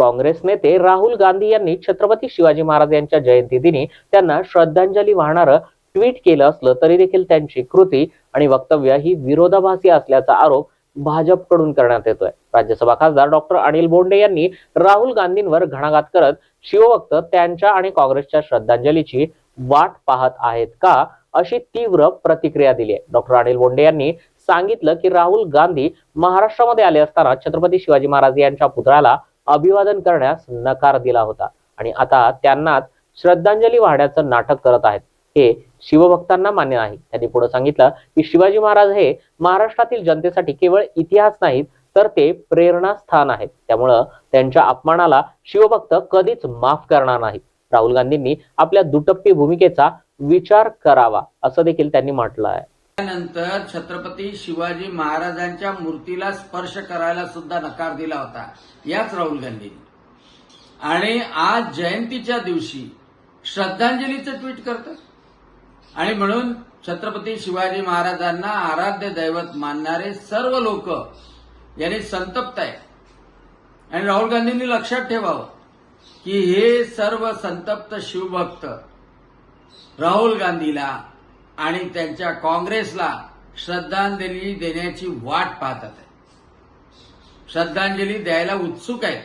काँग्रेस नेते राहुल गांधी यांनी छत्रपती शिवाजी महाराज यांच्या जयंती दिनी त्यांना श्रद्धांजली वाहणारं ट्विट केलं असलं तरी देखील त्यांची कृती आणि वक्तव्य ही विरोधाभासी असल्याचा आरोप भाजपकडून करण्यात येतोय. राज्यसभा खासदार डॉक्टर अनिल बोंडे यांनी राहुल गांधींवर घणाघात करत शिवभक्त त्यांच्या आणि काँग्रेसच्या श्रद्धांजलीची वाट पाहत आहेत का अशी तीव्र प्रतिक्रिया दिली आहे. डॉक्टर अनिल बोंडे यांनी सांगितलं की राहुल गांधी महाराष्ट्रामध्ये आले असताना छत्रपती शिवाजी महाराज यांच्या पुतळ्याला अभिवादन करण्यास नकार दिला होता. आणि आता त्यांनाच श्रद्धांजली वाहण्याचं नाटक करत आहेत. हे शिवभक्तांना मान्य नाही त्यांनी पुढे सांगितलं की शिवाजी महाराज हे महाराष्ट्रातील जनतेसाठी केवळ इतिहास नाहीत तर ते प्रेरणास्थान आहेत. त्यामुळं त्यांच्या अपमानाला शिवभक्त कधीच माफ करणार नाहीत. राहुल गांधींनी आपल्या दुटप्पी भूमिकेचा विचार करावा असं देखील त्यांनी म्हटलं आहे. त्यानंतर छत्रपती शिवाजी महाराजांच्या मूर्तीला स्पर्श करायला सुद्धा नकार दिला होता. याच राहुल गांधी. आणि आज जयंतीच्या दिवशी श्रद्धांजलीचं ट्विट करतात. आणि म्हणून छत्रपती शिवाजी महाराजांना आराध्य दैवत मानणारे सर्व लोक यांनी संतप्त आहे. आणि राहुल गांधींनी लक्षात ठेवावं की हे सर्व संतप्त शिवभक्त राहुल गांधीला आणि त्यांच्या काँग्रेसला श्रद्धांजली देण्याची वाट पाहतात. श्रद्धांजली द्यायला उत्सुक आहेत.